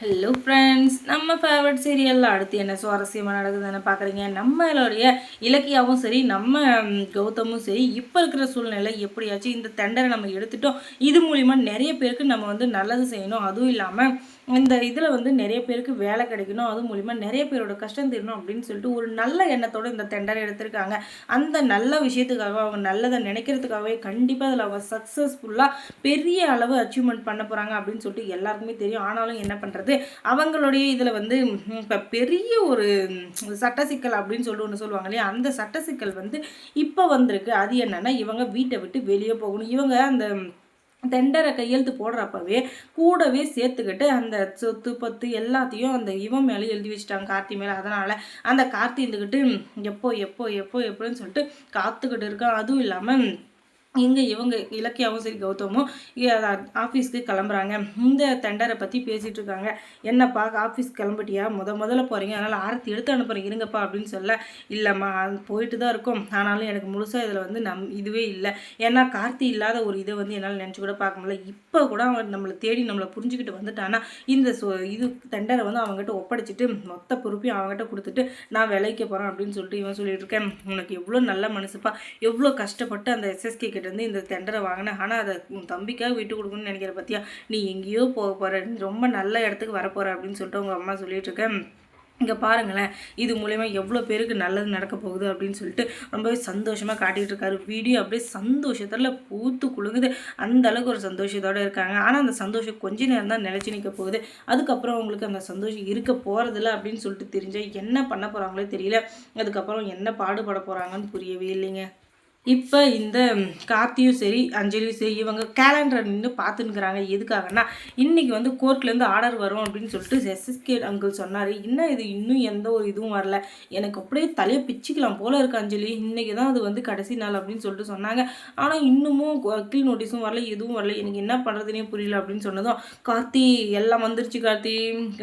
Hello friends நம்ம favourite சீரியலில் அடுத்து என்ன சுவாரஸ்யமாக நடக்குதுன்னு பார்க்குறீங்க நம்மளுடைய இலக்கியாவும் சரி நம்ம கௌதமும் சரி இப்போ இருக்கிற சூழ்நிலை எப்படியாச்சும் இந்த தண்டரை நம்ம எடுத்துட்டோம். இது மூலிமா நிறைய பேருக்கு நம்ம வந்து நல்லது செய்யணும். அதுவும் இல்லாமல் இந்த இதில் வந்து நிறைய பேருக்கு வேலை கிடைக்கணும். அது மூலிமா நிறைய பேரோட கஷ்டம் தீரணும் அப்படின்னு சொல்லிட்டு ஒரு நல்ல எண்ணத்தோடு இந்த தெண்டரை எடுத்திருக்காங்க. அந்த நல்ல விஷயத்துக்காக அவங்க நல்லதை நினைக்கிறதுக்காகவே கண்டிப்பாக அதில் அவங்க சக்ஸஸ்ஃபுல்லாக பெரிய அளவு அச்சீவ்மெண்ட் பண்ண போகிறாங்க அப்படின்னு சொல்லிட்டு எல்லாருக்குமே தெரியும். ஆனாலும் என்ன பண்ணுறது அவங்களுடைய இதில் வந்து இப்போ பெரிய ஒரு சட்ட சிக்கல் அப்படின்னு சொல்லி ஒன்று சொல்லுவாங்க இல்லையா? அந்த சட்ட சிக்கல் வந்து இப்போ வந்திருக்கு. அது என்னென்னா இவங்க வீட்டை விட்டு வெளியே போகணும். இவங்க அந்த டெண்டரை கையெழுத்து போடுறப்பவே கூடவே சேர்த்துக்கிட்டு அந்த சொத்து பத்து எல்லாத்தையும் அந்த இவன் மேலே எழுதி வச்சுட்டாங்க கார்த்தி மேலே. அதனால் அந்த கார்த்தி இருந்துக்கிட்டு எப்போ எப்போ எப்போ எப்போன்னு சொல்லிட்டு காத்துக்கிட்டு இருக்கான். அதுவும் இல்லாமல் இங்கே இவங்க இலக்கியாவும் சரி கௌதமும் ஆஃபீஸ்க்கு கிளம்புறாங்க. இந்த தண்டரை பற்றி பேசிகிட்டு இருக்காங்க. என்னப்பா ஆஃபீஸ் கிளம்பிட்டியா? முத முதல்ல போகிறீங்க அதனால் ஆரத்தி எடுத்து அனுப்புகிறேன் இருங்கப்பா அப்படின்னு சொல்ல இல்லைம்மா அது போயிட்டு தான் இருக்கும். ஆனாலும் எனக்கு முழுசாக இதில் வந்து நம் இதுவே இல்லை. ஏன்னா கார்த்தி இல்லாத ஒரு இதை வந்து என்னால் நினச்சி கூட பார்க்க முடியல. இப்போ கூட அவன் நம்மளை தேடி நம்மளை புரிஞ்சுக்கிட்டு வந்துட்டானா இந்த சொ இது தண்டரை வந்து அவங்ககிட்ட ஒப்படைச்சிட்டு மொத்த பொறுப்பையும் அவங்ககிட்ட கொடுத்துட்டு நான் விலைக்க போகிறேன் அப்படின்னு சொல்லிட்டு இவன் சொல்லிட்டு இருக்கேன். உனக்கு எவ்வளோ நல்ல மனசுப்பா. எவ்வளோ கஷ்டப்பட்டு அந்த எஸ்எஸ்கே இருந்து இந்த தெண்டரை வாங்கினேன் ஆனால் அதை உன் தம்பிக்காக விட்டு கொடுக்கணும்னு நினைக்கிற பற்றியா நீ எங்கேயோ போக போகிற நீ ரொம்ப நல்ல இடத்துக்கு வரப்போகிற அப்படின்னு சொல்லிட்டு உங்கள் அம்மா சொல்லிட்டு இருக்கேன் இங்கே பாருங்களேன் இது மூலயமா எவ்வளோ பேருக்கு நல்லது நடக்க போகுது அப்படின்னு சொல்லிட்டு ரொம்பவே சந்தோஷமாக காட்டிகிட்டு இருக்காரு. வீடியோ அப்படியே சந்தோஷத்தில் பூத்து குலுங்குது. அந்த அளவுக்கு ஒரு சந்தோஷத்தோடு இருக்காங்க. ஆனால் அந்த சந்தோஷம் கொஞ்ச நேரம் தான் நிலச்சி நிற்க போகுது. அதுக்கப்புறம் அவங்களுக்கு அந்த சந்தோஷம் இருக்க போகிறதில்ல அப்படின்னு சொல்லிட்டு தெரிஞ்சால் என்ன பண்ண போகிறாங்களோ தெரியல. அதுக்கப்புறம் என்ன பாடுபட போகிறாங்கன்னு புரியவே இல்லைங்க. இப்போ இந்த கார்த்தியும் சரி அஞ்சலியும் சரி இவங்க கேலண்டரை நின்று பார்த்துன்னுக்குறாங்க எதுக்காகன்னா இன்றைக்கி வந்து கோர்ட்லேருந்து ஆர்டர் வரும் அப்படின்னு சொல்லிட்டு எஸ்எஸ்கே அங்கிள் சொன்னார். இன்னும் இது? இன்னும் எந்த ஒரு இதுவும் வரல. எனக்கு அப்படியே தலையை பிச்சுக்கலாம் போல இருக்கு அஞ்சலி. இன்றைக்கி தான் அது வந்து கடைசி நாள் அப்படின்னு சொல்லிட்டு சொன்னாங்க. ஆனால் இன்னமும் வக்கீல் நோட்டீஸும் வரல எதுவும் வரல. எனக்கு என்ன பண்ணுறதுனே புரியல அப்படின்னு சொன்னதும் கார்த்தி எல்லாம் வந்துருச்சு கார்த்தி.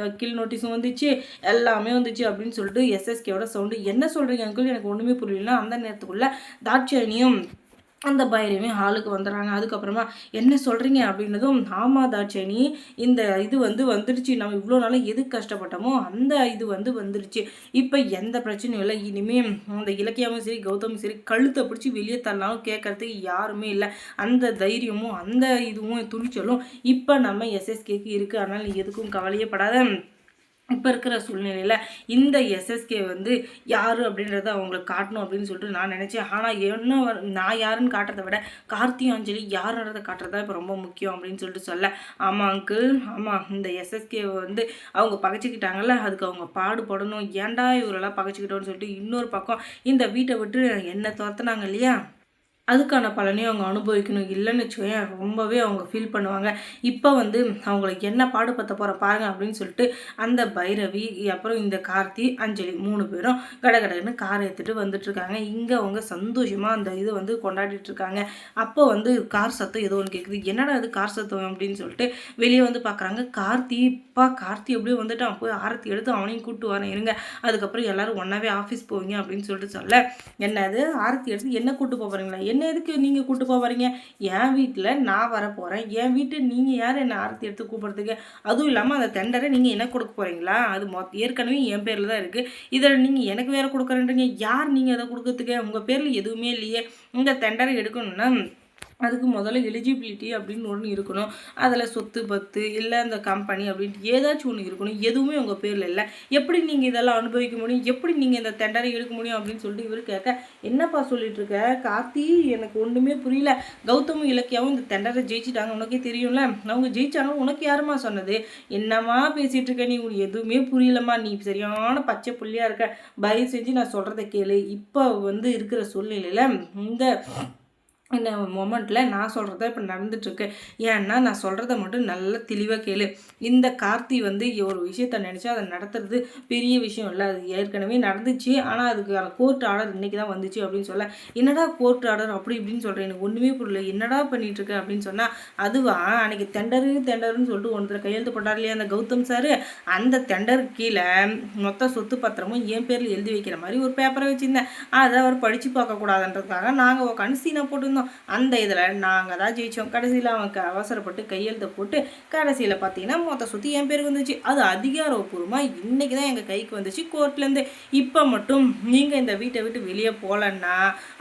வக்கீல் நோட்டீஸும் வந்துச்சு. எல்லாமே வந்துச்சு அப்படின்னு சொல்லிட்டு எஸ்எஸ்கேவோட சவுண்டு என்ன சொல்கிறீங்க அங்கிள் எனக்கு ஒன்றுமே புரியலன்னா அந்த நேரத்துக்குள்ளே தாட்சாயணியும் அந்த பைரவியும் ஹாலுக்கு வந்துடுறாங்க. அதுக்கப்புறமா என்ன சொல்கிறீங்க அப்படின்னதும் ஆமா தாட்சாயணி இந்த இது வந்து வந்துடுச்சு. நம்ம இவ்வளோ நாளும் எது கஷ்டப்பட்டோமோ அந்த இது வந்து வந்துடுச்சு. இப்போ எந்த பிரச்சனையும் இல்லை. இனிமேல் அந்த இலக்கியமும் சரி கௌதமும் சரி கழுத்தை பிடிச்சி வெளியே தள்ளாலும் கேட்கறதுக்கு யாருமே இல்லை. அந்த தைரியமும் அந்த இதுவும் துணிச்சலும் இப்போ நம்ம எஸ்எஸ்கேக்கு இருக்குது அதனால் நீ எதுக்கும் கவலையே படாத. இப்போ இருக்கிற சூழ்நிலையில் இந்த எஸ்எஸ்கே வந்து யார் அப்படின்றத அவங்களுக்கு காட்டணும் அப்படின்னு சொல்லிட்டு நான் நினச்சேன். ஆனால் என்ன நான் யாருன்னு காட்டுறதை விட கார்த்தி அஞ்சலி யாருன்றதை காட்டுறதா இப்போ ரொம்ப முக்கியம் அப்படின்னு சொல்லிட்டு சொல்ல. ஆமாம் அங்கிள் ஆமாம் இந்த எஸ்எஸ்கேவை வந்து அவங்க பகைச்சிக்கிட்டாங்கல்ல அதுக்கு அவங்க பாடுபடணும் ஏன்டா இவரெல்லாம் பகைச்சிக்கிட்டோன்னு சொல்லிட்டு இன்னொரு பக்கம் இந்த வீட்டை விட்டு என்ன துரத்துனாங்க இல்லையா? அதுக்கான பலனையும் அவங்க அனுபவிக்கணும். இல்லைன்னு வச்சுக்கோயேன் ரொம்பவே அவங்க ஃபீல் பண்ணுவாங்க. இப்போ வந்து அவங்களுக்கு என்ன பாடுபத்த போகிற பாருங்க அப்படின்னு சொல்லிட்டு அந்த பைரவி அப்புறம் இந்த கார்த்தி அஞ்சலி மூணு பேரும் கடகடன்னு கார் எடுத்துகிட்டு வந்துட்டுருக்காங்க. இங்கே அவங்க சந்தோஷமாக அந்த இதை வந்து கொண்டாடிட்டுருக்காங்க. அப்போ வந்து கார் சத்தம் ஏதோ ஒன்று கேட்குது என்னடா இது கார் சத்தம் அப்படின்னு சொல்லிட்டு வெளியே வந்து பார்க்குறாங்க கார்த்தி இப்பா கார்த்தி எப்படியோ வந்துட்டான். போய் ஆரத்தி எடுத்து அவனையும் கூப்பிட்டு வரேன் இருங்க. அதுக்கப்புறம் எல்லோரும் ஒன்றாவே ஆஃபீஸ் போவீங்க அப்படின்னு சொல்லிட்டு சொல்ல என்னது? ஆரத்தி எடுத்து என்ன கூப்பிட்டு போகிறீங்களா என்ன எதுக்கு நீங்கள் கூட்டு போக போகிறீங்க என் வீட்டில் நான் வர போகிறேன் என் வீட்டு நீங்கள் யார்? என்னை ஆரத்தி எடுத்து கூப்பிட்றதுக்கு? அதுவும் இல்லாமல் அந்த டெண்டரை நீங்கள் என்ன கொடுக்க போகிறீங்களா அது மொ ஏற்கனவே என் பேரில் தான் இருக்குது இதில் நீங்கள் எனக்கு வேறு கொடுக்குறேன்றீங்க. யார் நீங்கள் அதை கொடுக்கறதுக்கு? உங்கள் பேரில் எதுவுமே இல்லையே. இந்த டெண்டரை எடுக்கணும்னா அதுக்கு முதல்ல எலிஜிபிலிட்டி அப்படின்னு ஒன்று இருக்கணும். அதில் சொத்து பத்து இல்லை அந்த கம்பெனி அப்படின்ட்டு ஏதாச்சும் ஒன்று இருக்கணும். எதுவுமே உங்கள் பேரில் இல்லை. எப்படி நீங்கள் இதெல்லாம் அனுபவிக்க முடியும்? எப்படி நீங்கள் இந்த டெண்டரை எடுக்க முடியும் அப்படின்னு சொல்லிட்டு இவர் கேட்க என்னப்பா சொல்லிட்டு இருக்க? கார்த்தி எனக்கு ஒன்றுமே புரியல. கௌதமும் இலக்கியாவும் இந்த டெண்டரை ஜெயிச்சிட்டாங்க உனக்கே தெரியும்ல? அவங்க ஜெயிச்சாங்க உனக்கு யாரும்மா சொன்னது? என்னம்மா பேசிகிட்டு இருக்க? நீ உனக்கு எதுவுமே புரியலம்மா. நீ சரியான பச்சை புள்ளியாக இருக்க. பயிர் செஞ்சு நான் சொல்கிறத கேளு. இப்போ வந்து இருக்கிற சூழ்நிலையில் இந்த இந்த மொமெண்ட்டில் நான் சொல்கிறத இப்போ நடந்துட்டுருக்கு. ஏன்னா நான் சொல்கிறத மட்டும் நல்லா தெளிவாக கேளு. இந்த கார்த்தி வந்து ஒரு விஷயத்த நினச்சா அதை நடத்துறது பெரிய விஷயம் இல்லை. அது ஏற்கனவே நடந்துச்சு. ஆனால் அதுக்கான கோர்ட் ஆர்டர் இன்றைக்கி தான் வந்துச்சு அப்படின்னு சொல்ல. என்னடா கோர்ட் ஆர்டர் அப்படி இப்படின்னு சொல்கிறேன் எனக்கு ஒன்றுமே புரியல. என்னடா பண்ணிட்டு அப்படின்னு சொன்னால் அதுவா? அன்றைக்கி தெண்டரு தெண்டருன்னு சொல்லிட்டு ஒருத்தர் கையெழுத்து போட்டார் இல்லையா அந்த கௌதம் சார்? அந்த தெண்டருக்கு கீழே மொத்த சொத்து பத்திரமும் என் பேரில் எழுதி வைக்கிற மாதிரி ஒரு பேப்பரை வச்சுருந்தேன். அதை அவர் படித்து பார்க்கக்கூடாதுன்றதுக்காக நாங்கள் உட்காந்து சீனை போட்டிருந்தோம். அந்த இதில் நாங்கள் தான் ஜெயித்தோம் கடைசியில் அவனுக்கு அவசரப்பட்டு கையெழுத்த போட்டு கடைசியில் பார்த்தீங்கன்னா மொத்த சுற்றி என் பேருக்கு வந்துச்சு. அது அதிகாரப்பூர்வமாக இன்றைக்கி தான் எங்கள் கைக்கு வந்துச்சு கோர்ட்லேருந்து. இப்போ மட்டும் நீங்கள் இந்த வீட்டை விட்டு வெளியே போகலன்னா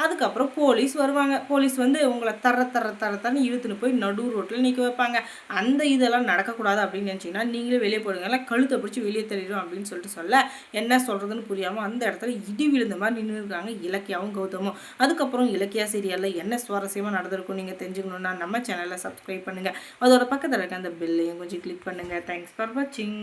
அதுக்கப்புறம் போலீஸ் வருவாங்க. போலீஸ் வந்து உங்களை தர தர தர தரன்னு இழுத்துன்னு போய் நடு ரோட்டில் நிற்க வைப்பாங்க. அந்த இதெல்லாம் நடக்கக்கூடாது அப்படின்னு நினச்சிங்கன்னா நீங்களே வெளியே போடுங்க எல்லாம் கழுத்தை பிடிச்சி வெளியே தள்ளிடும் அப்படின்னு சொல்லிட்டு சொல்ல என்ன சொல்கிறதுன்னு புரியாமல் அந்த இடத்துல இடி விழுந்த மாதிரி நின்று இருக்காங்க இலக்கியாவும் கௌதமும். அதுக்கப்புறம் இலக்கியா சீரியலில் என்ன சுவாரஸ்யமாக நடந்திருக்கும். நீங்கள் தெரிஞ்சுக்கணுன்னா நம்ம சேனலை சப்ஸ்கிரைப் பண்ணுங்கள் அதோட பக்கத்தில் இருக்க அந்த பெல்லையும் கொஞ்சம் கிளிக் பண்ணுங்கள் தேங்க்ஸ் ஃபார் வாட்சிங்